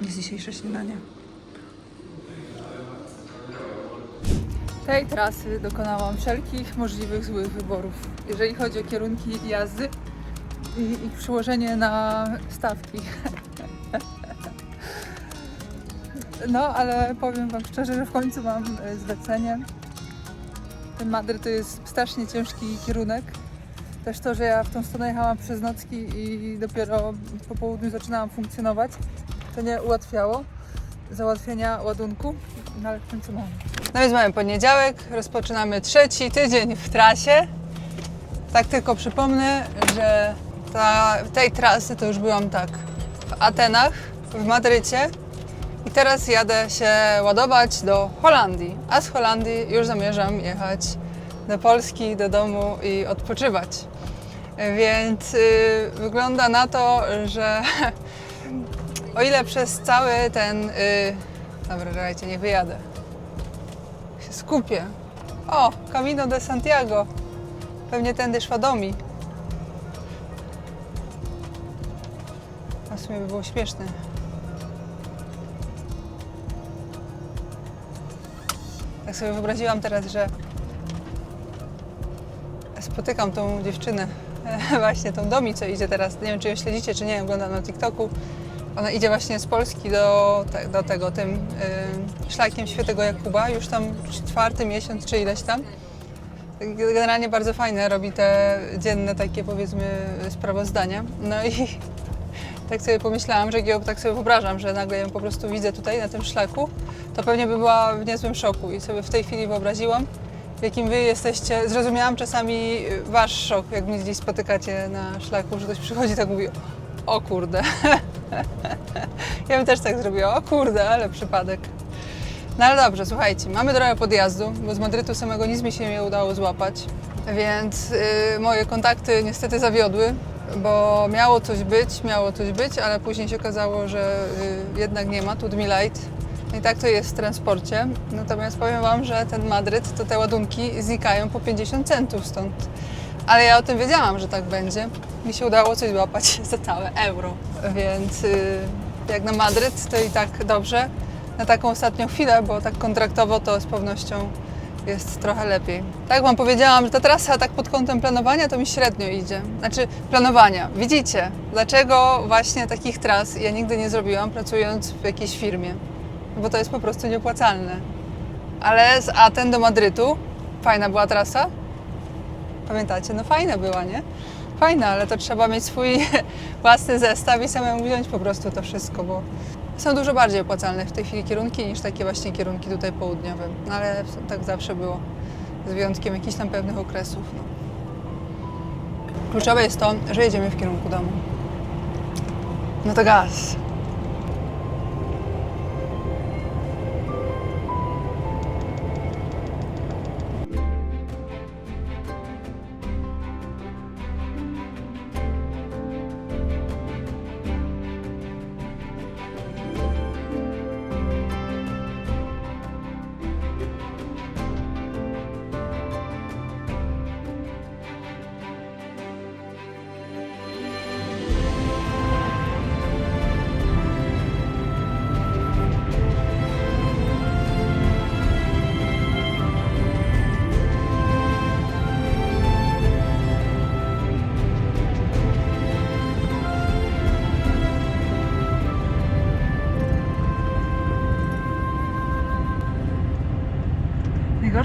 jest dzisiejsze śniadanie. Tej trasy dokonałam wszelkich możliwych złych wyborów, jeżeli chodzi o kierunki jazdy i ich przełożenie na stawki. No, ale powiem Wam szczerze, że w końcu mam e, zlecenie. Ten Madryt to jest strasznie ciężki kierunek. Też to, że ja w tą stronę jechałam przez nocki i dopiero po południu zaczynałam funkcjonować, to nie ułatwiało załatwienia ładunku, no ale w końcu mam. No więc mamy poniedziałek, rozpoczynamy trzeci tydzień w trasie. Tak tylko przypomnę, że ta, tej trasy to już byłam tak w Atenach, w Madrycie i teraz jadę się ładować do Holandii, a z Holandii już zamierzam jechać do Polski, do domu i odpoczywać. Więc y, wygląda na to, że o ile przez cały ten. Y, dobra, czekajcie, nie wyjadę. Się skupię. O, Camino de Santiago. Pewnie tędy szła do. A w sumie by było śmieszne. Tak sobie wyobraziłam teraz, że spotykam tą dziewczynę, właśnie tą Domi, co idzie teraz. Nie wiem, czy ją śledzicie, czy nie, oglądam na TikToku. Ona idzie właśnie z Polski do, do tego, tym y, szlakiem Świętego Jakuba, już tam czwarty miesiąc, czy ileś tam. Generalnie bardzo fajne, robi te dzienne takie, powiedzmy, sprawozdania. No i tak sobie pomyślałam, że ją tak sobie wyobrażam, że nagle ją po prostu widzę tutaj na tym szlaku, to pewnie by była w niezłym szoku i sobie w tej chwili wyobraziłam, w jakim wy jesteście. Zrozumiałam czasami wasz szok, jak mnie gdzieś spotykacie na szlaku, że ktoś przychodzi i tak mówi, o kurde. ja bym też tak zrobiła, o kurde, ale przypadek. No ale dobrze, słuchajcie, mamy drogę podjazdu, bo z Madrytu samego nic mi się nie udało złapać, więc y, moje kontakty niestety zawiodły, bo miało coś być, miało coś być, ale później się okazało, że y, jednak nie ma, Tudmi Light. I tak to jest w transporcie. Natomiast powiem Wam, że ten Madryt, to te ładunki znikają po 50 centów stąd. Ale ja o tym wiedziałam, że tak będzie. Mi się udało coś złapać za całe euro. Więc y, jak na Madryt, to i tak dobrze. Na taką ostatnią chwilę, bo tak kontraktowo to z pewnością jest trochę lepiej. Tak Wam powiedziałam, że ta trasa tak pod kątem planowania to mi średnio idzie. Znaczy planowania. Widzicie, dlaczego właśnie takich tras ja nigdy nie zrobiłam pracując w jakiejś firmie. Bo to jest po prostu nieopłacalne. Ale z Aten do Madrytu fajna była trasa. Pamiętacie? No fajna była, nie? Fajna, ale to trzeba mieć swój własny zestaw i samemu wziąć po prostu to wszystko, bo są dużo bardziej opłacalne w tej chwili kierunki niż takie właśnie kierunki tutaj południowe. No ale tak zawsze było, z wyjątkiem jakichś tam pewnych okresów. No. Kluczowe jest to, że jedziemy w kierunku domu. No to gaz.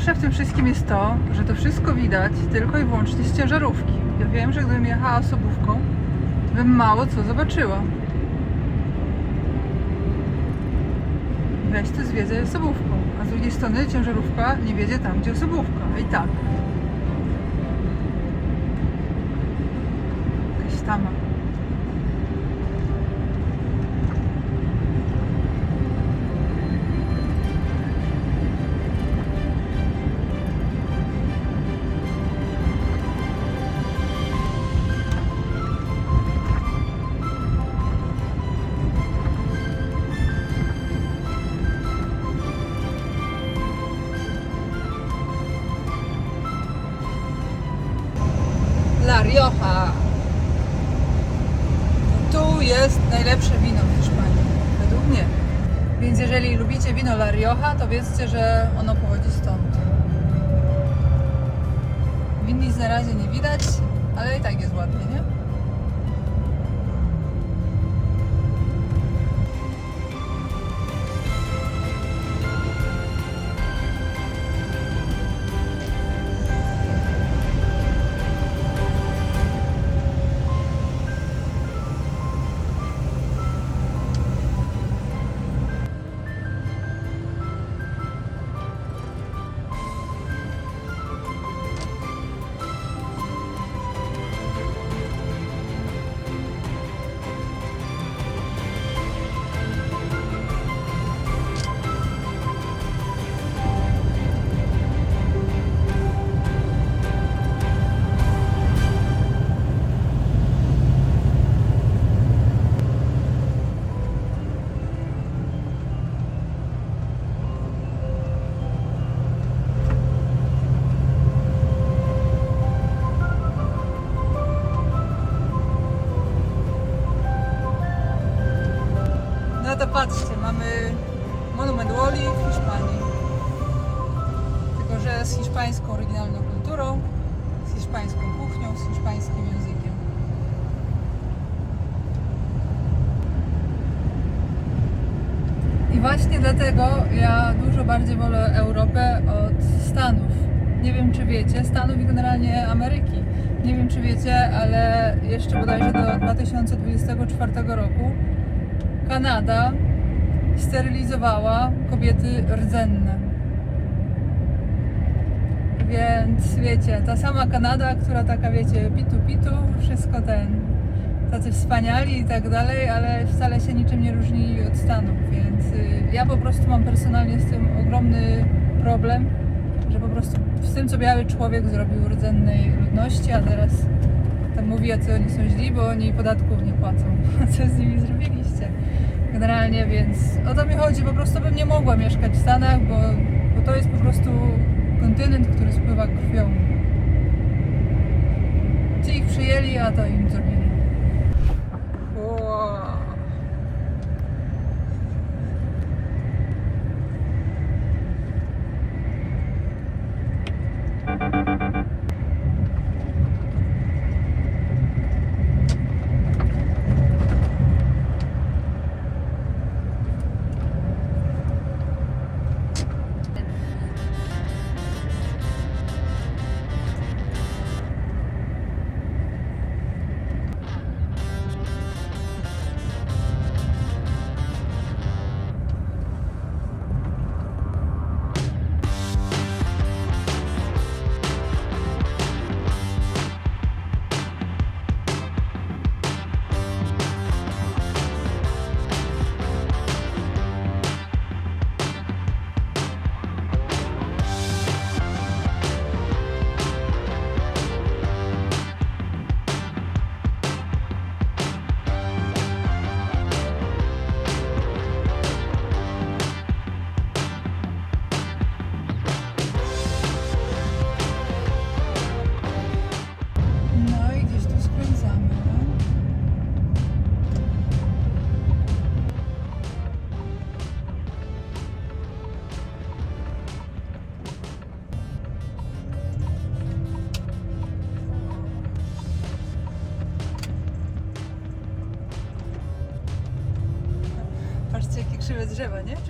Najgorsze w tym wszystkim jest to, że to wszystko widać tylko i wyłącznie z ciężarówki. Ja wiem, że gdybym jechała osobówką, to bym mało co zobaczyła. Weź to zwiedzaj osobówką, a z drugiej strony ciężarówka nie wiedzie tam, gdzie osobówka. I tak. Jakaś tama. najlepsze wino w Hiszpanii, według mnie. Więc jeżeli lubicie wino La Rioja, to wiedzcie, że ono pochodzi stąd. Winnic na razie nie widać, ale i tak jest ładnie, nie? No to patrzcie, mamy monument Woli w Hiszpanii. Tylko, że z hiszpańską oryginalną kulturą, z hiszpańską kuchnią, z hiszpańskim językiem. I właśnie dlatego ja dużo bardziej wolę Europę od Stanów. Nie wiem, czy wiecie, Stanów i generalnie Ameryki. Nie wiem, czy wiecie, ale jeszcze bodajże do 2024 roku Kanada sterylizowała kobiety rdzenne. Więc wiecie, ta sama Kanada, która taka wiecie, pitu pitu, wszystko ten, tacy wspaniali i tak dalej, ale wcale się niczym nie różni od Stanów, więc y, ja po prostu mam personalnie z tym ogromny problem, że po prostu z tym, co biały człowiek zrobił rdzennej ludności, a teraz tam mówi, jacy oni są źli, bo oni podatków nie płacą. Co z nimi zrobiliście? Generalnie, więc o to mi chodzi, po prostu bym nie mogła mieszkać w Stanach, bo, bo to jest po prostu kontynent, który spływa krwią. Ci ich przyjęli, a to im zrobili.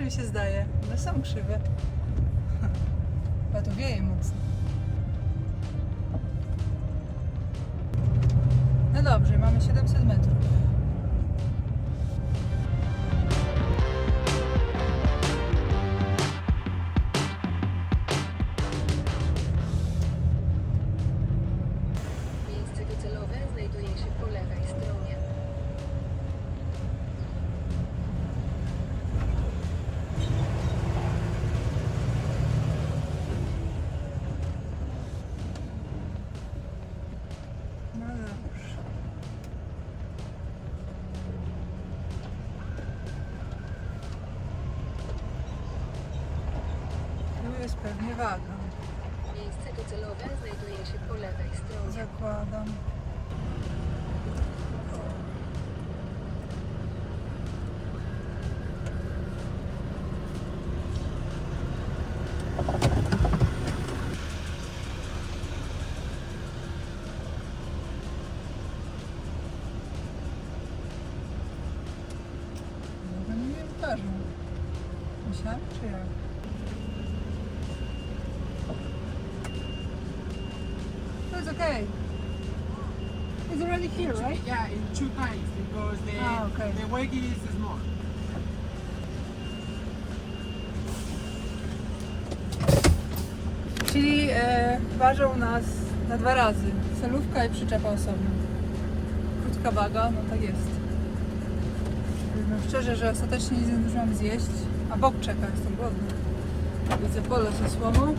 Mi się zdaje? One są krzywe. Chyba tu wieje mocno. No dobrze, mamy 700 metrów. Yeah, in two times because the Ah, okay. the weight is small. Czyli e, ważą nas na dwa razy. Celówka i przyczepa osobna. Krótka waga, no tak jest. No szczerze, że ostatecznie nie zdążyłam zjeść, a bok czeka, jestem głodna. Widzę pole ze słomą.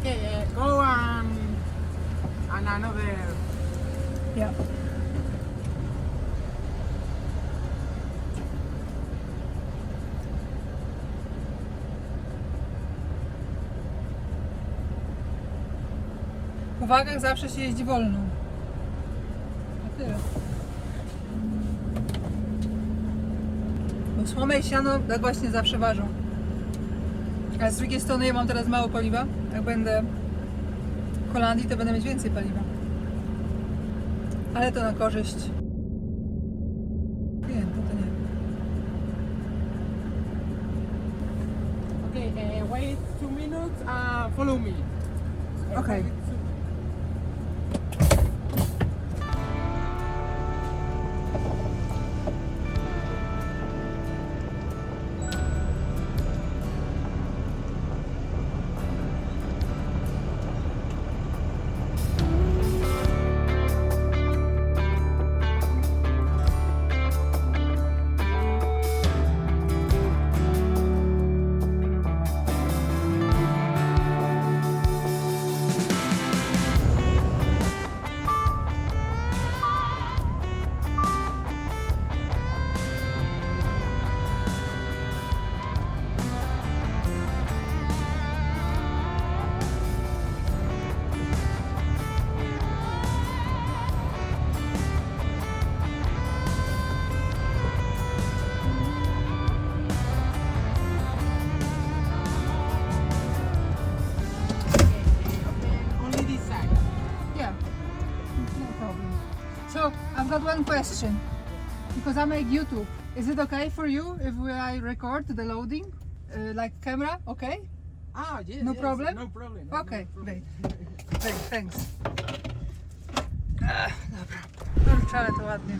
Okay, uh, go and and another. Ja. Po wagach zawsze się jeździ wolno. A tyle. Bo słomę i siano tak właśnie zawsze ważą. Ale z drugiej strony ja mam teraz mało paliwa. Jak będę w Holandii, to będę mieć więcej paliwa. Ale to na korzyść klienta, to nie. Okay, uh, wait two minutes and follow me. Okay. Only got one question. Because I make YouTube. Is it okay for you if I record the loading? Uh, like camera, okay? Ah, yes. No yes, problem? No problem. no Okay, problem. great. Great, thanks. Ach, dobra. Kurczę, ale to ładnie.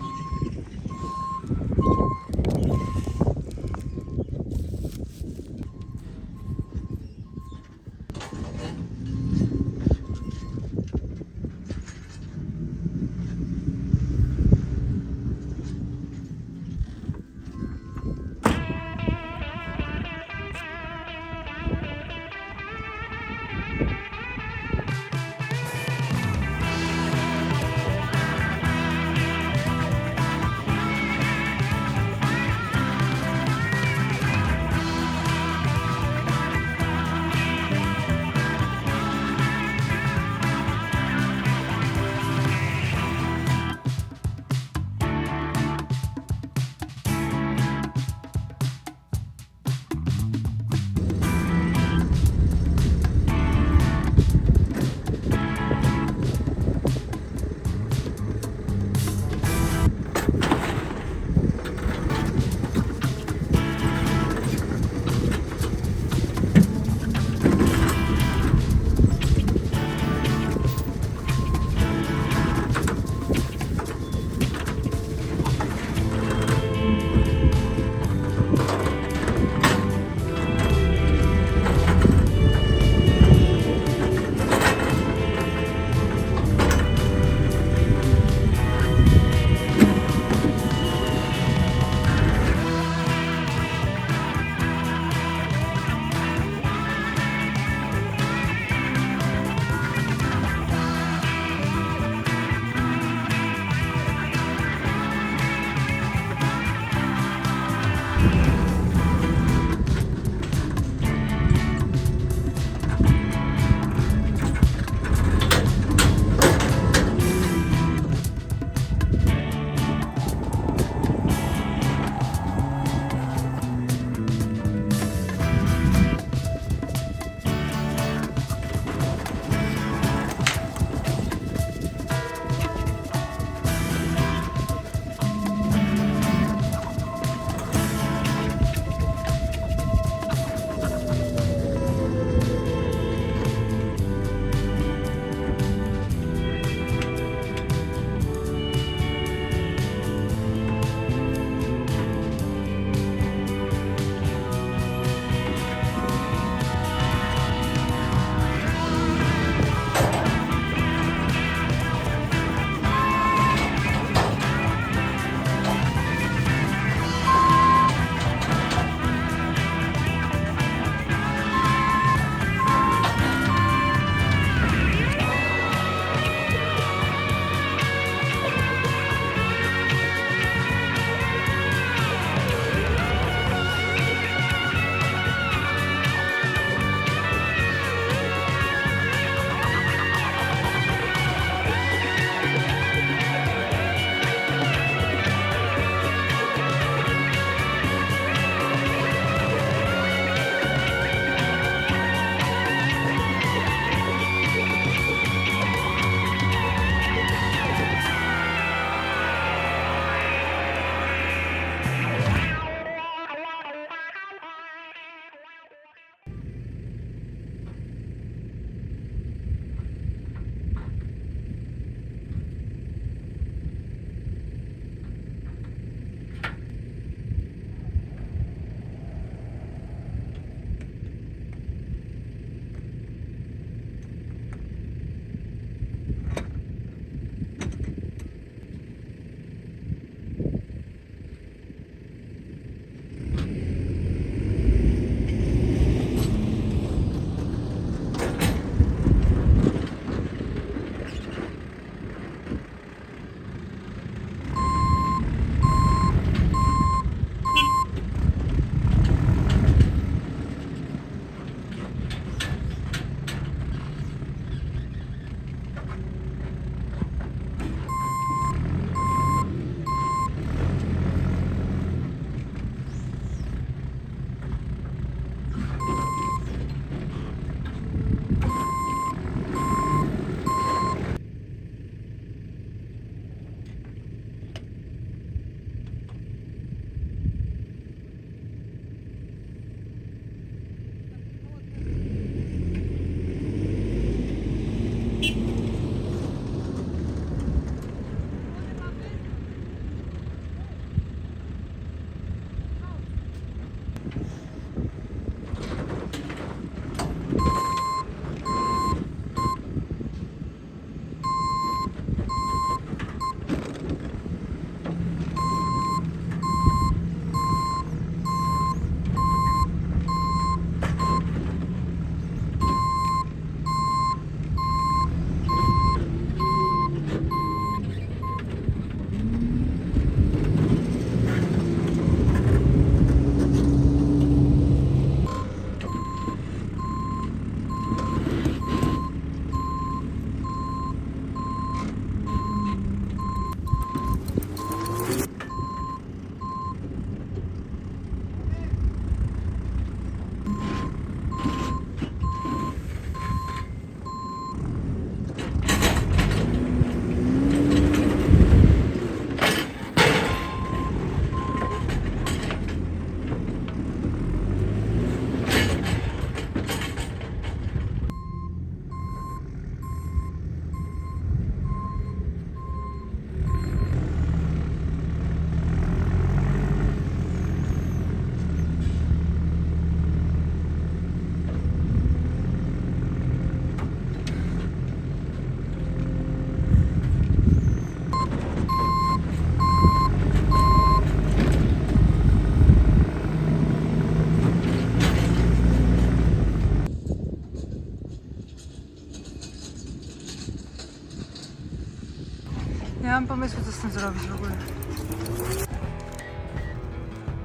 Tym zrobić w ogóle.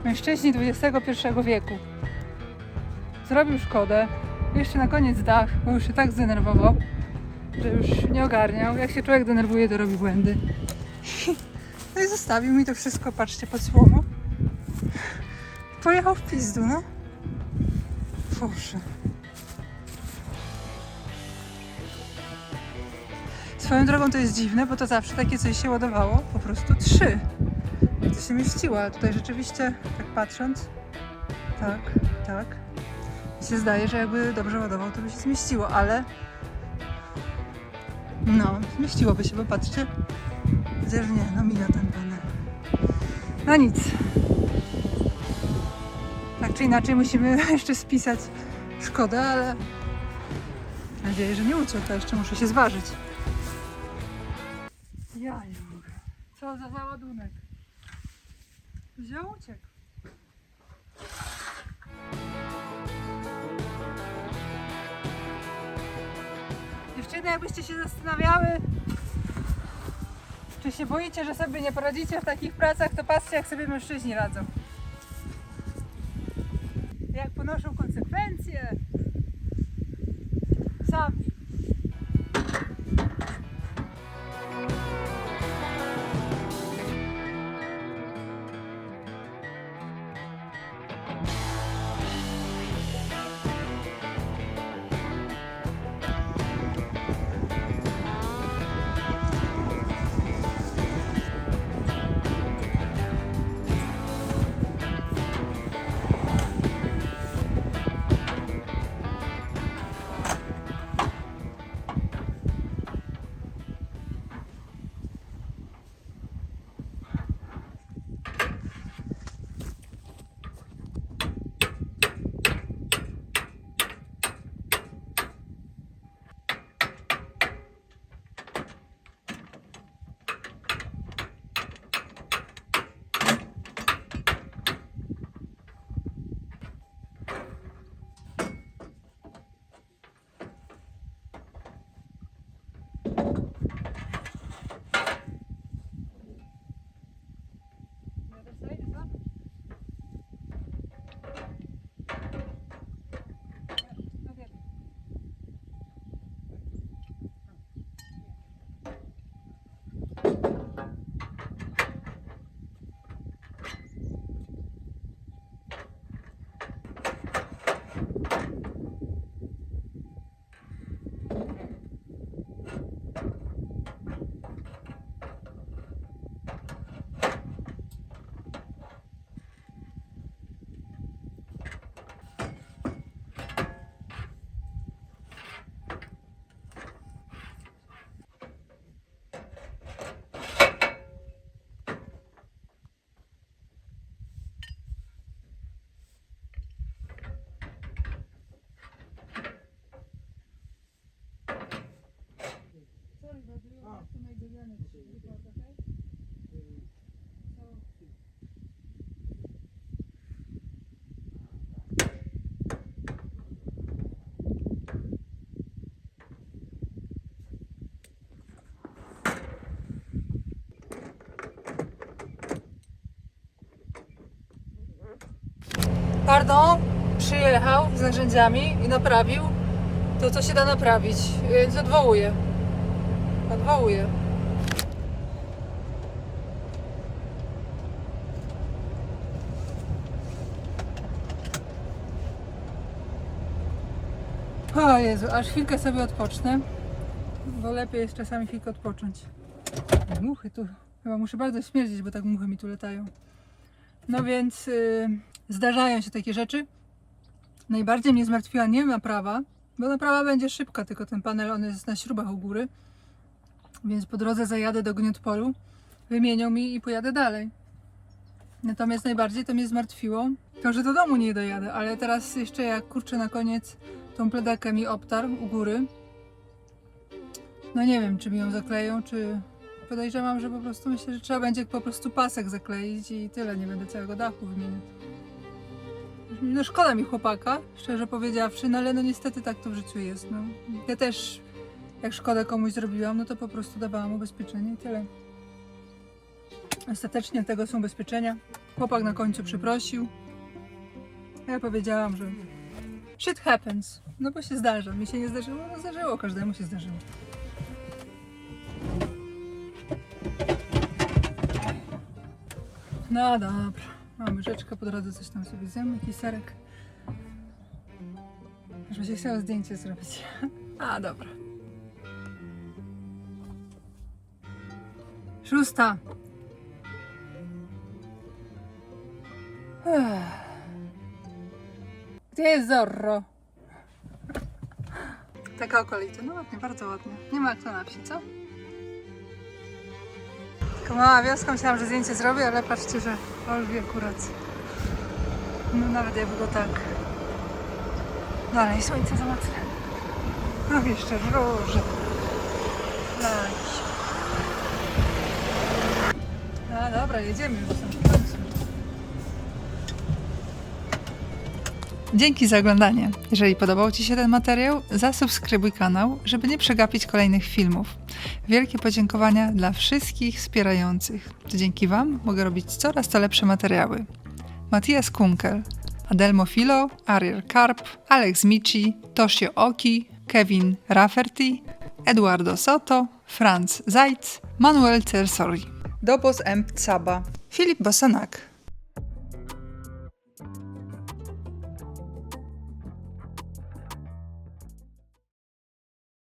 Mężczyźni XXI wieku. Zrobił szkodę. Jeszcze na koniec dach, bo już się tak zdenerwował, że już nie ogarniał. Jak się człowiek denerwuje, to robi błędy. No i zostawił mi to wszystko, patrzcie, pod słomą. Pojechał w pizdu, no. Boże. Swoją drogą to jest dziwne, bo to zawsze takie coś się ładowało po prostu trzy. To się mieściło, a tutaj rzeczywiście, tak patrząc, tak, tak, mi się zdaje, że jakby dobrze ładował, to by się zmieściło, ale no, zmieściłoby się, bo patrzcie, chociaż nie, no mija ten panel. No nic. Tak czy inaczej musimy jeszcze spisać szkodę, ale mam nadzieję, że nie uciekł, a jeszcze muszę się zważyć. Ja nie mogę. Co za załadunek. Wziął, uciekł. Dziewczyny, jakbyście się zastanawiały, czy się boicie, że sobie nie poradzicie w takich pracach, to patrzcie, jak sobie mężczyźni radzą. Jak ponoszą konsekwencje. Sami. Pardon, przyjechał z narzędziami i naprawił to, co się da naprawić, więc odwołuję. Odwołuję. Jezu, aż chwilkę sobie odpocznę, bo lepiej jest czasami chwilkę odpocząć. Muchy tu, chyba muszę bardzo śmierdzić, bo tak muchy mi tu latają. No więc y, zdarzają się takie rzeczy. Najbardziej mnie zmartwiła nie naprawa, bo naprawa będzie szybka, tylko ten panel on jest na śrubach u góry. Więc po drodze zajadę do Gniotpolu, wymienią mi i pojadę dalej. Natomiast najbardziej to mnie zmartwiło, to że do domu nie dojadę, ale teraz jeszcze jak kurczę na koniec tą pledekę mi obtarł u góry. No nie wiem, czy mi ją zakleją, czy podejrzewam, że po prostu myślę, że trzeba będzie po prostu pasek zakleić i tyle, nie będę całego dachu wymieniać. No szkoda mi chłopaka, szczerze powiedziawszy, no ale no niestety tak to w życiu jest. No. Ja też jak szkodę komuś zrobiłam, no to po prostu dawałam ubezpieczenie i tyle. Ostatecznie tego są ubezpieczenia. Chłopak na końcu przeprosił. Ja powiedziałam, że shit happens. No bo się zdarza. Mi się nie zdarzyło, no zdarzyło, każdemu się zdarzyło. No dobra. Mamy rzeczkę po drodze, coś tam sobie zjemy, jakiś serek. Żeby się chciało zdjęcie zrobić. A, dobra. Szósta. Ech. Gdzie jest Zorro? Taka okolica. No ładnie, bardzo ładnie. Nie ma jak to na wsi, co? Taka mała wioska, myślałam, że zdjęcie zrobię, ale patrzcie, że Olgi akurat. No nawet jakby go tak. Dalej słońce za mocne. No jeszcze róże. Lać. No dobra, jedziemy już tam w końcu. Dzięki za oglądanie. Jeżeli podobał Ci się ten materiał, zasubskrybuj kanał, żeby nie przegapić kolejnych filmów. Wielkie podziękowania dla wszystkich wspierających. To dzięki Wam mogę robić coraz to lepsze materiały. Matthias Kunkel, Adelmo Filo, Ariel Karp, Alex Mici, Toshio Oki, Kevin Rafferty, Eduardo Soto, Franz Zajc, Manuel Cersori, Dobos M. Tsaba, Filip Bosanak,